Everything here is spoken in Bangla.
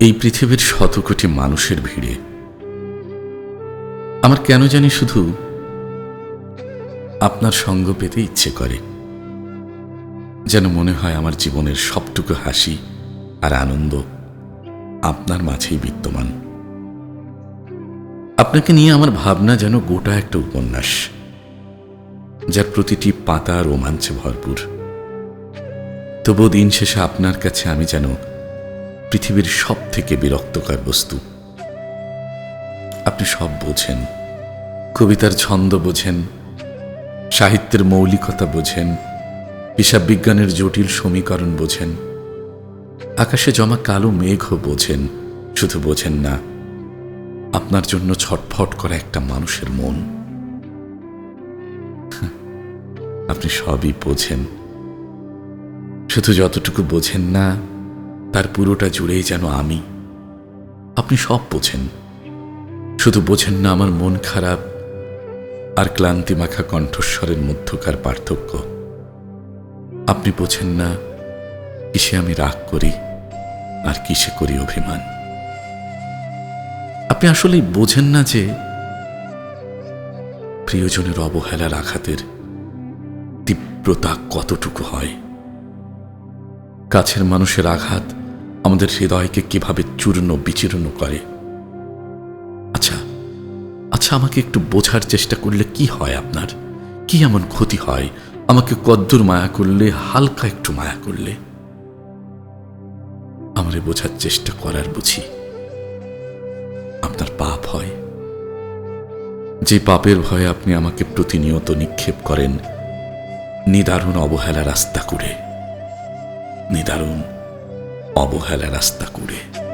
এই পৃথিবীর শত কোটি মানুষের ভিড়ে। আমার কেন জানি শুধু আপনার সঙ্গ পেতে ইচ্ছে করে, যেন মনে হয় আমার জীবনের সবটুকু হাসি আর আনন্দ আপনার মাঝেই বিদ্যমান। আপনাকে নিয়ে আমার ভাবনা যেন গোটা একটা উপন্যাস, যার প্রতিটি পাতা রোমাঞ্চে ভরপুর। তবু দিন শেষে আপনার কাছে আমি যেন পৃথিবীর সব থেকে বিরক্তকর বস্তু। আপনি সব বোঝেন, কবিতার ছন্দ বোঝেন, সাহিত্যের মৌলিকতা বোঝেন হিসাব বিজ্ঞানের জটিল সমীকরণ বোঝেন, আকাশে জমা কালো মেঘও বোঝেন, শুধু বোঝেন না, আপনার জন্য ছটফট করা একটা মানুষের মন। আপনি সবই বোঝেন, শুধু যতটুকু বোঝেন না তার পুরোটা জুড়েই যেন আমি। আপনি সব বোঝেন। শুধু বোঝেন না, আমার মন খারাপ আর ক্লান্তি মাখা কণ্ঠস্বরের মধ্যকার পার্থক্য। আপনি বোঝেন না, কিসে আমি রাগ করি আর কিসে করি অভিমান। আপনি আসলেই বোঝেন না যে প্রিয়জনের অবহেলার আঘাতের তীব্রতা কতটুকু হয়। কাছের মানুষের আঘাত আমাদের হৃদয়কে কীভাবে চূর্ণ বিচূর্ণ করে? আচ্ছা আচ্ছা আমাকে একটু বোঝার চেষ্টা করলে কি হয় আপনার? কি এমন ক্ষতি হয়? আমাকে কদ্দুর মায়া করলে, হালকা একটু মায়া করলে? আমারে বোঝার চেষ্টা করার বুঝি। আপনার পাপ হয়। যে পাপের ভয়ে আপনি আমাকে প্রতিনিয়ত নিক্ষেপ করেন, নিদারুণ অবহেলা রাস্তা করে। নিদারুণ অবহেলা রাস্তা করে।